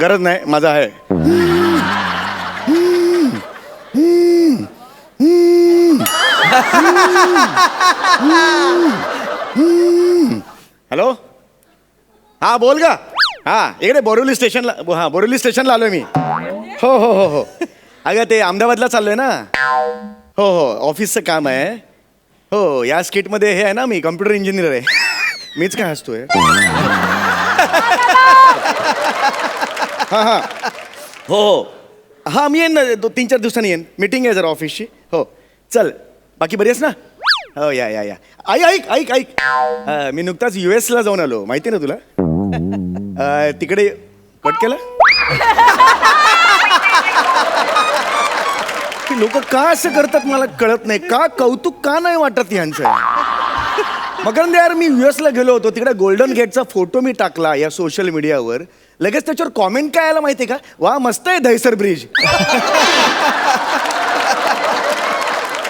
गरज नाही माझा आहे. हॅलो? हा बोल का हा इकडे बोरिवली स्टेशनला हा बोरिवली स्टेशनला आलोय मी. हो हो हो हो. अगं ते अहमदाबादला चाललोय ना. हो हो ऑफिसचं काम आहे. हो या स्किटमध्ये हे आहे ना मी कम्प्युटर इंजिनियर आहे. मीच काय हसतोय? हां हां. हो हो. हां मी येईन ना. दो तीन चार दिवसांनी येईन. मीटिंग आहे जरा ऑफिसची हो. चल. बाकी बरी आहेस ना? हो या या या. आई ऐक ऐक ऐक. अं, मी नुकताच यू एसला जाऊन आलो. माहिती ना तुला? अं, तिकडे कट केलं? की लोक का असं करतात मला कळत नाही. का कौतुक का नाही वाटत ह्यांचं मकरंद यार मी युएसला गेलो होतो. तिकडे गोल्डन गेटचा फोटो मी टाकला या सोशल मीडियावर लगेच त्याच्यावर कॉमेंट काय आला माहितीये का? वा मस्त आहे दहिसर ब्रिज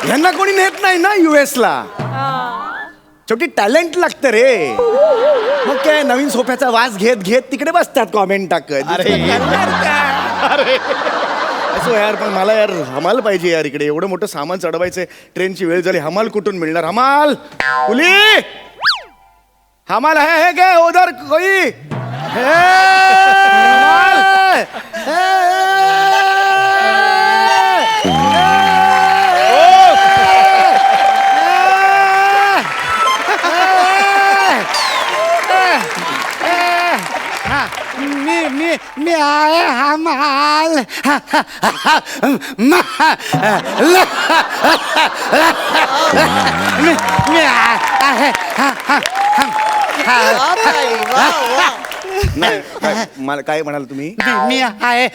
ह्यांना कोणी नेत नाही ना युएसला शेवटी टॅलेंट लागतं रे. मग काय नवीन सोफ्याचा वास घेत घेत तिकडे बसतात कॉमेंट टाकत. अरे. असो यार पण मला यार हमाल पाहिजे यार इकडे. एवढं मोठं सामान चढवायचंय ट्रेनची वेळ झाली हमाल कुठून मिळणार? हमाल! कुली हमाल है है क्या उधर कोई! है? हमाल? है? मी मी मी आहे हमाल मी मी आहे नाही काय- मला काय म्हणाल तुम्ही? मी आहे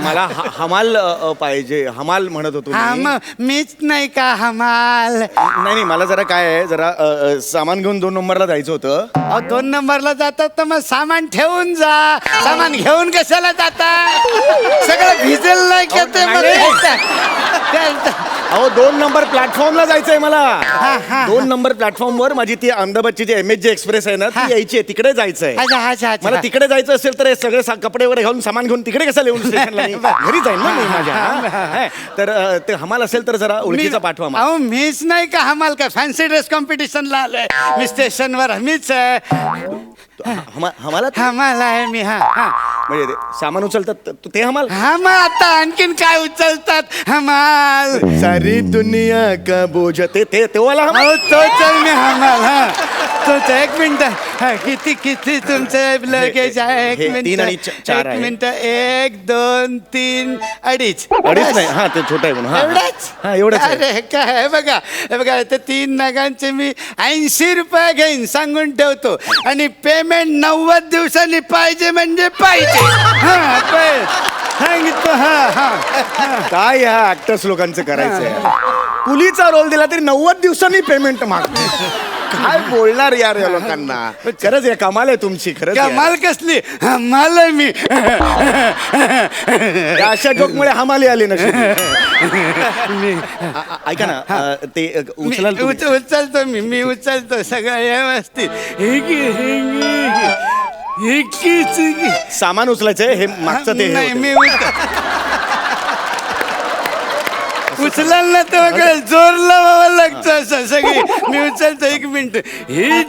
मला ह- हमाल अ, अ, पाहिजे. हमाल म्हणत होतो मी. मीच नाही का हमाल? नाही नाही मला जरा काय आहे जरा अ, अ, सामान घेऊन दोन नंबरला जायचं होतं. अहो, दोन नंबरला जातात तर मग सामान ठेवून जा. सामान घेऊन कशाला जाता? सगळं भिजेल नाही का ते मग नाही. त्याचं- त्याचं- अहो दोन नंबर प्लॅटफॉर्मला जायचंय मला. हा. दोन नंबर प्लॅटफॉर्मवर माझी ती अहमदाबादची G M H G express आहे ना हा. ती यायची आहे. तिकडे जायचंय. अच्छा अच्छा अच्छा. मला तिकडे जायचं असेल तर हे सगळे सा- कपडे वगैरे घालून सामान घेऊन तिकडे कसं लिहून स्टेशनला मी? घरी जाईन ना मी माझ्या हा? तर अ, ते हमाल असेल तर जरा ओळखीचा पाठवा मला. अहो मीच नाही का हमाल का? फॅन्सी ड्रेस कॉम्पिटिशनला आलोय. मी स्टेशनवर मीच आहे. हमा- हमाला हमाल आहे मी हा हा. म्हणजे ते सामान उचलतात त- ते हमाल? हा मग आता आणखीन काय उचलतात? हमाल. सारी दुनिया का बोझ ते ते ते वाला हमाल? अहो तो चल मी हमाल हा. तोच एक मिनिट हा, किती किती तुमचं लगेज आहे हे एक तीन आणि मिनिट च- चार एक आहे. मिनिट एक दोन तीन अडीच. अडीच नाही हा ते छोटा आहे म्हणून हा एवढंच? हा एवढंच आहे. अरे काय आहे बघा हे बघा ते तीन नगांचे मी ऐंशी रुपये घेईन सांगून ठेवतो. आणि पेमेंट नव्वद दिवसांनी पाहिजे म्हणजे पाहिजे. हा पण सांगितलं हा हा. काय ह्या ऍक्टर्स लोकांचं करायचंय? कुलीचा रोल दिला तरी नव्वद दिवसांनी पेमेंट मागतो काय बोलणार यार या लोकांना खरंच या कमाल आहे तुमची खरंच यार. कमाल कसली हमाल आहे मी या अशा जोक मुळे हमाली आली ना ऐका ना अ, ते अ, उचलाल मी तुम्ही? उच- उचलतो मी मी उचलतो सगळं व्यवस्थित हे घे, हे घे, हे. हे की, ची की. सामान उचलायचंय हे मागचं ते हे नाही होतं. मी उच- उचलाल ना तर बघा जोर लावावं लागतं असं. सगळी मी उचलतो. एक मिनिट. हे.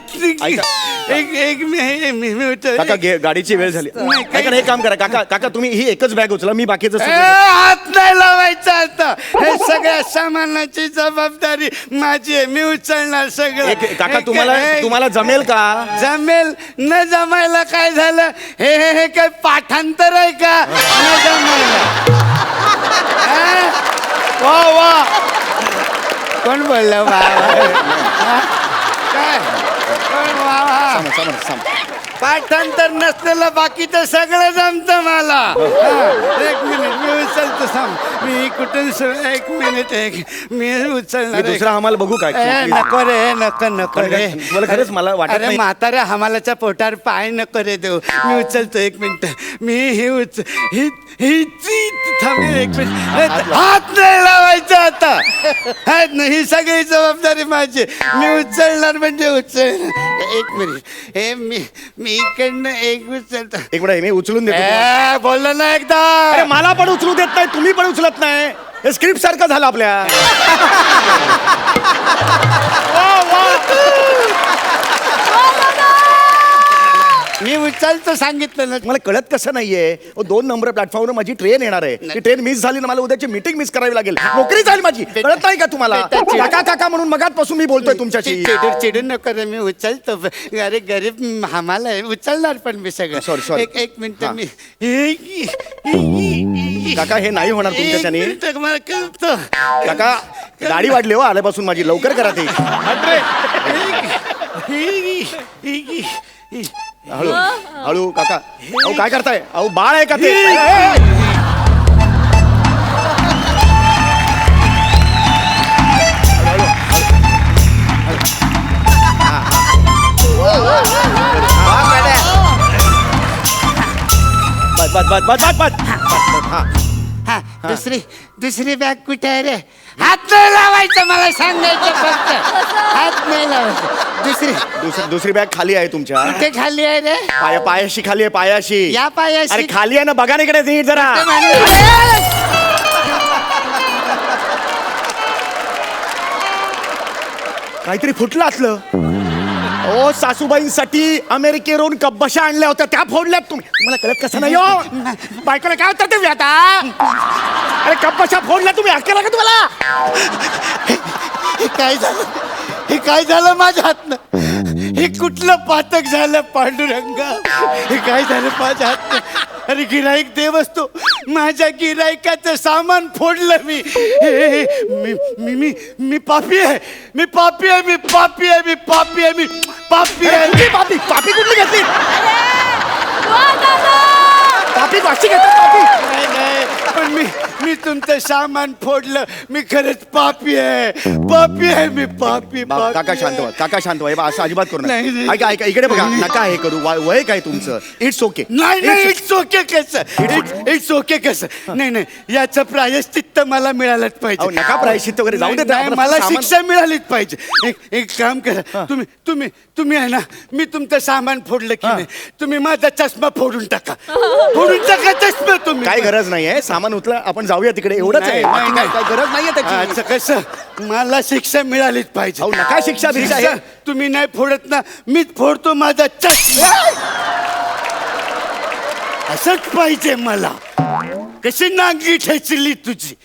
एक एक मी हे- मी मी काका उचल गे- गाडीची वेळ झाली. नाही, काही ऐका ना, हे काम करा. काका काका तुम्ही ही एकच बॅग उचला मी बाकीचं ए, सगळं- हात नाही लावायचा आता. हे सगळ्या सामानाची जबाबदारी माझी आहे. मी उचलणार सगळं. एक- काका तुम्हाला तुम्हाला जमेल का? जमेल. न जमायला काय झालं? हे हे हे काय पाठांतर आहे का? न जमायला. हा? वा वा कोण बोललं? हा? काय कोण वा वा थांबा, थांबा, थांबा. पाठांतर नसलेलं बाकीचं सगळं जमतं मला. हा, एक मिनिट मी उचलतो थांब. मी कुठून सु- एक मिनिट एक मी उचलणार मी एक. दुसरा हमाल बघू काय ए, नको रे नको नको रे. खरंच मला वाटत अरे नाही. म्हाताऱ्या हमालाच्या पोटावर पाय नको रे देऊ. मी उचलतो एक मिनिट. मी ही उच ही ही थांब एक मिनिट. हात नाही लावायचा आता. हात नाही ही सगळी जबाबदारी माझी. मी उचलणार म्हणजे उचलणार. एक मिनिट. हे मी मी इकडनं एक उचलतो. एक मिनिट मी उचलून देतो तुम्हाला. ए, बोललो ना एकदा. अरे मला पण उचलू देत नाही तुम्ही पण उचलत नाही. हे स्क्रिप्ट सारखं झालं आपल्या. मी उचलतो सांगितलं ना मला कळत कसं नाहीये अहो, दोन नंबर प्लॅटफॉर्मवर माझी ट्रेन येणार आहे ती ट्रेन मिस झाली ना मला उद्याची मीटिंग मिस करावी लागेल नोकरी झाली माझी कळत नाही का तुम्हाला बेटा, काका काका म्हणून मगातपासून मी बोलतोय तुमच्याशी चिडून चिडून नको रे मी उचलतो अरे गरीब हमाला आहे उचलणार पण मी सगळं Sorry, sorry. एक एक मिनिट हा. मी काका हे नाही होणार तुमच्याच्याने मला कळतं. काका गाडी वाढली हो आल्यापासून माझी लवकर करा ते हळू हळू काका. अहो काय करताय? अहो बाळ आहे का ते? ए, ए, ए. हा, हा. बस बस बस बस. बस बस हा. हा दुसरी दुसरी बॅग कुठे आहे रे? हात नाही लावायचं मला सांगायचं फक्त. हात नाही लावायचं. दुसरी. दुसरी दुसरी बॅग खाली आहे तुमच्या. कुठे खाली आहे रे. पाया पायाशी खाली आहे पायाशी. या पायाशी. अरे खाली आहे ना बघा ना इकडे नीट जरा. ते म्हणे- काहीतरी फुटलं असलं ओ सासूबाईंसाठी अमेरिकेवरून कब्बशा आणल्या होत्या. त्या फोडल्यात तुम्ही. मला कळत कसं नाही हो? बायकोला काय होतं देऊ आता? अरे कब्बशा फोडल्या तुम्ही. अकेला का तुम्हाला? हे काय झालं? हे काय झालं माझ्या हातनं? हे कुठलं पातक झालं पांडुरंगा? हे काय झालं माझ्या हातनं? अरे गिराईक देव असतो माझ्या गिराईकाचं सामान फोडलं मी. हे, हे, मी मी मी मी पापी आहे. मी पापी आहे मी पापी आहे मी पापी आहे मी पापी कुठली पापी पापी कुठली घेतली पापी वाशी घेतली पापी नाही नाही पण मी मी तुमचं सामान फोडलं मी खरंच पापी आहे पापी आहे मी पापी बा- पापी काका शांत व्हा आहे. काका शांत व्हा हे बा, असं अजिबात करू नाही, नका नाही. ऐका ऐका इकडे बघा नका हे करू वा- वय काय तुमचं इट्स ओके नाही नाही इट्स ओके कसं इट्स ओके कसं नाही नाही याचं प्रायश्चित्त मला मिळालंच अहो पाहिजे नका प्रायश्चित्त वगैरे जाऊ दे नाही, मला शिक्षा मिळालीच पाहिजे एक एक काम करा तुम्ही तुम्ही तुम्ही आहे ना मी तुमचं सामान फोडलं की हा. नाही तुम्ही माझा चष्मा फोडून टाका. फोडून टाका चष्मा तुम्ही. काय गरज नाहीये सामान उचला आपण जाऊया तिकडे एवढंच आहे. नाही, बाकी नाही, काय. काय गरज नाहीये त्याची? कसं? मला शिक्षा मिळालीच पाहिजे. अहो नका शिक्षा हे तुम्ही नाही फोडत ना मीच फोडतो माझा चष्मा. असंच पाहिजे मला. कशी नांगी ठेचली तुझी?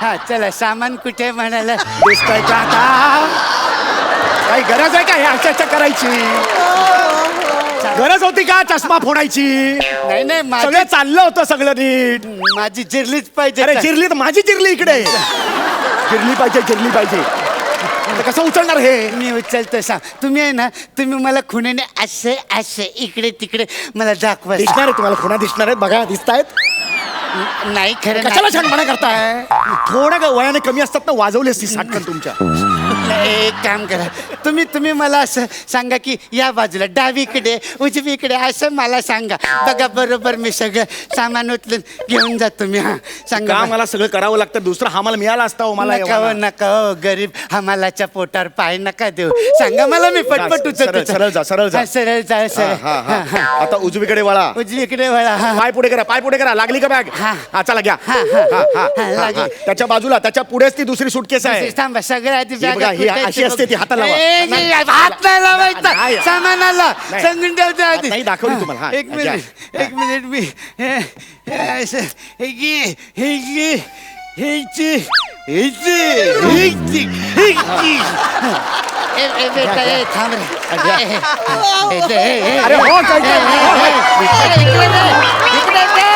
हा चला सामान कुठे म्हणाला? दिसतंय का आता? काही गरज आहे का हे अशा अशा करायची? गरज होती का चष्मा फोडायची? नाही नाही सगळं चाललं होतं सगळं नीट. माझी जिरलीच पाहिजे अरे चिरली तर माझी चिरली इकडे. चिरली पाहिजे चिरली पाहिजे. आता कसं उचलणार हे? मी उचलतो सांग तुम्ही आहे ना तुम्ही मला खुण्याने असे असे इकडे तिकडे मला दाखवा दिसणार आहे तुम्हाला पुन्हा दिसणार आहेत बघा दिसतायत? नाही खरं कशाला नाही. छानपणा करताय? थोडं का वयाने कमी असतात ना वाजवली असती साठकन तुमच्या. एक काम करा तुम्ही तुम्ही मला असं सांगा की या बाजूला डावीकडे उजवीकडे असं मला सांगा बघा बरोबर मी सगळं सामान उचलून घेऊन जातो मी हा सांगा का बरं. मला सगळं करावं लागतं दुसरा हा मला मिळाला असता हो मला नका हो एवढा. नका हो गरीब हमालाच्या पोटावर पाय नका देऊ सांगा मला मी पटपट जा, सरळ- उचलतो सरळ जा, सरळ जा. हा, सरळ जा हा, सरळ हा, हा. हा, हा. आता उजवीकडे वळा उजवीकडे वळा हा पाय पुढे करा पाय पुढे करा लागली का बॅग हा. हा चला घ्या हा, हा. हा, लागली. त्याच्या बाजूला त्याच्या पुढेच ती दुसरी सुटकेस आहे थांबा सगळं आधी बॅगा बघा, ही अशी असते ती. हाताला लावा. ए, नाही, हात नाही लावायचा नाही. सामानाला नाही. सांगून ठेवते आधी नाही, दाखवली तुम्हाला. हा, एक घ्या. मिनिट एक मिनिट मी हे हे असं हे घे हे घे हेची हेची हेची हेची ए ए बेटा ए थांब रे ए, ए, ए, ए, ए, अरे हो, काय- काय- ए, ए, ए, इकडे इकडे दे, इकडे दे,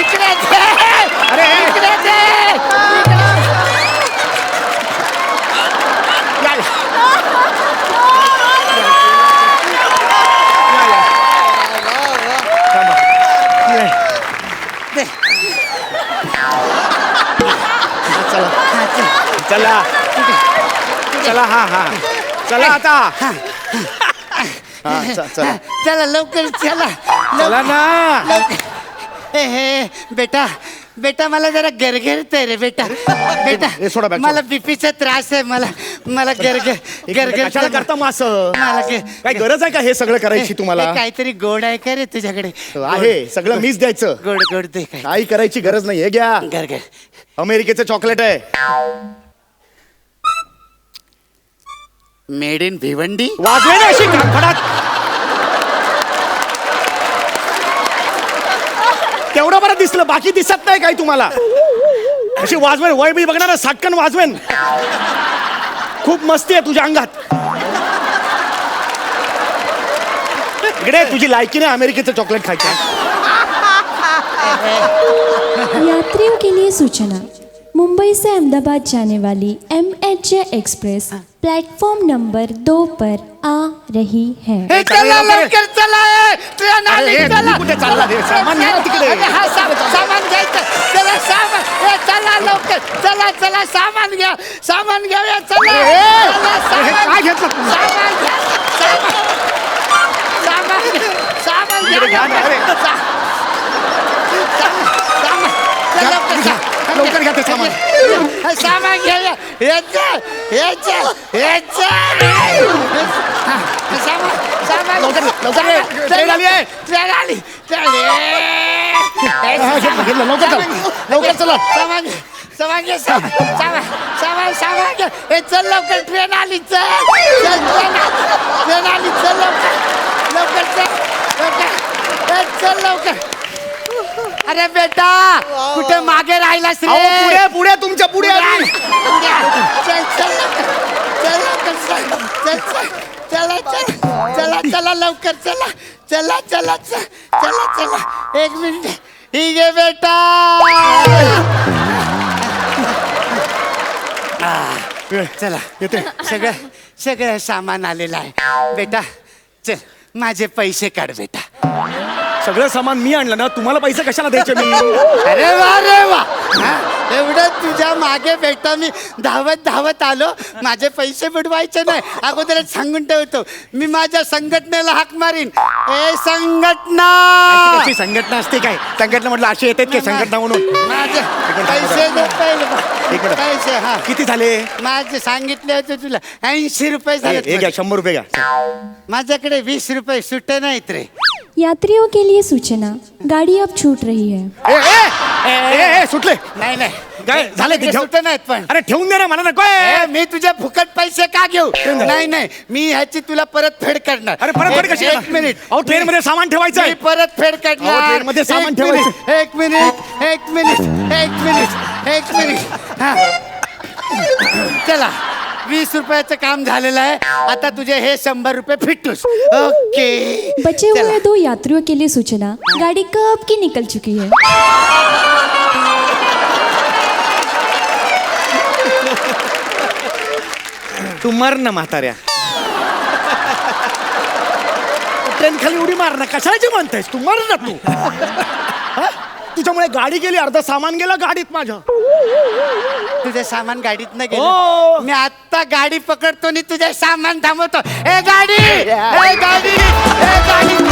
इकडे दे, चला हा हा. चला आता. हा च- चला. चला लवकर चला. चला ना. लवकर ए हे बेटा बेटा मला जरा गरगरतंय रे बेटा. बेटा हे सोडा बॅग, मला बीपीचा त्रास आहे मला मला गरगर मिनिट, कशाला करता मग असं? मला गे- काय गरज आहे का हे सगळं करायची तुम्हाला? हे काहीतरी गोड आहे का रे तुझ्याकडे? आहे. सगळं मीच द्यायचं. गोड गोड दे काय. काही करायची गरज नाही हे घ्या. गरगर अमेरिकेचं चॉकलेट आहे. Made in Bhiwandi? वाजवे ना अशी तेवढं बरं दिसलं बाकी दिसत नाही काही तुम्हाला. अशी वाजवेन वय बी बघणार साटकन वाजवेन. खूप मस्ती आहे तुझ्या अंगात. इकडे तुझी लायकी नाही अमेरिकेचं चॉकलेट खायचं. यात्रियों के लिए सूचना। मुंबई से अहमदाबाद जाने वाली M H J express platform number दो पर आ रही है. चला लवकर चला ए, ट्रेन अरे, आली चला तुम्ही कुठे चालला? रे? सामान घ्या ना तिकडे. अरे, हा, सा- सामान घ्यायचं. चला सामान ए, चला लवकर. चला चला सामान घ्या. सामान घेऊया चला. अरे, चला, अरे, सामान- काय घेतलं तुम्ही? सामान घ्या. सामान सामान घ्या. सामान इकडे घ्या. ना, अरे. लवकर घ्या ते सामान. सामान हा, सामान सामान. लवकर, लवकर ये. सामान- ट्रेन आली आहे. ट्रेन आली. ट्रेन घेतलं, घेतलं. लवकर चला. लवकर चला. सामान घे, सामान घे सामान. सामान सामान सामान घे. हे चल लवकर. ट्रेन आली चल. चल ट्रेन आली. ट्रेन आली चल लवकर. लवकर चल लवकर. ए, चल लवकर. अरे बेटा कुठे मागे राहिलास रे? अहो, पुढे पुढे तुमच्यापुढे आली. चल चल लवकर चल लवकर चल चल चल चला चला चला चला लवकर चला चला चला चला चला चला. एक मिनिट. ठीक आहे बेटा. आ, चला. येते. सगळं सगळं सामान आलेलं आहे. बेटा चल माझे पैसे काढ बेटा. सगळं सामान मी आणलं ना तुम्हाला पैसे कशाला द्यायचे मी? अरे वा रे वा. हा, एवढं तुझ्या मागे बेटा मी धावत धावत आलो. माझे पैसे बुडवायचे नाही. अगोदरच सांगून ठेवतो. मी माझ्या संघटनेला हाक मारीन. ए संघटना! संघटना असते काय? संघटना म्हटलं असे येतात की संघटना म्हणून? माझे पैसे दे पहिले. पैसे. हा. किती झाले? माझे सांगितले होते तुला. ऐंशी रुपये हे हे घ्या झाले शंभर रुपये घ्या. माझ्याकडे वीस रुपये सुटे नाहीत रे. यात्रियों के लिए सूचना गाड़ी अब छूट रही है। ए, ए, ए, ए, ए, सुटले। नाही नाही. काय झालं ते सुटे नाहीत पण. अरे ठेवून दे ना मला नको ए, मी तुझे फुकट पैसे का घेऊ. नाही नाही. मी ह्याची तुला परत फेड करणार. अरे परत एक- कशी एक मिनिट. अहो ट्रेन मध्ये सामान ठेवायचं मी आहे परत फेड करणार. अहो, ट्रेनमध्ये सामान एक ठेवायचं. एक मिनिट एक मिनिट एक मिनिट एक मिनिट. हा. चला. वीस रुपयाचं काम झालेलं आहे. आता तुझे हे शंभर रुपये फिटूस. ओके. बचे. हुए दो यात्रियों के लिए सूचना गाड़ी कब की निकल चुकी है? तू मर ना म्हाताऱ्या. ट्रेन खाली उडी मार ना कशाची म्हणतेस तू मर ना तू. हा? तुझ्यामुळे गाडी गेली अर्ध सामान गेलं गाडीत माझ्या. तुझे सामान गाडीत न हो. गेलं. मी आता गाडी पकडतो आणि तुझे सामान थांबवतो. ए गाडी! ए गाडी! ए गाडी!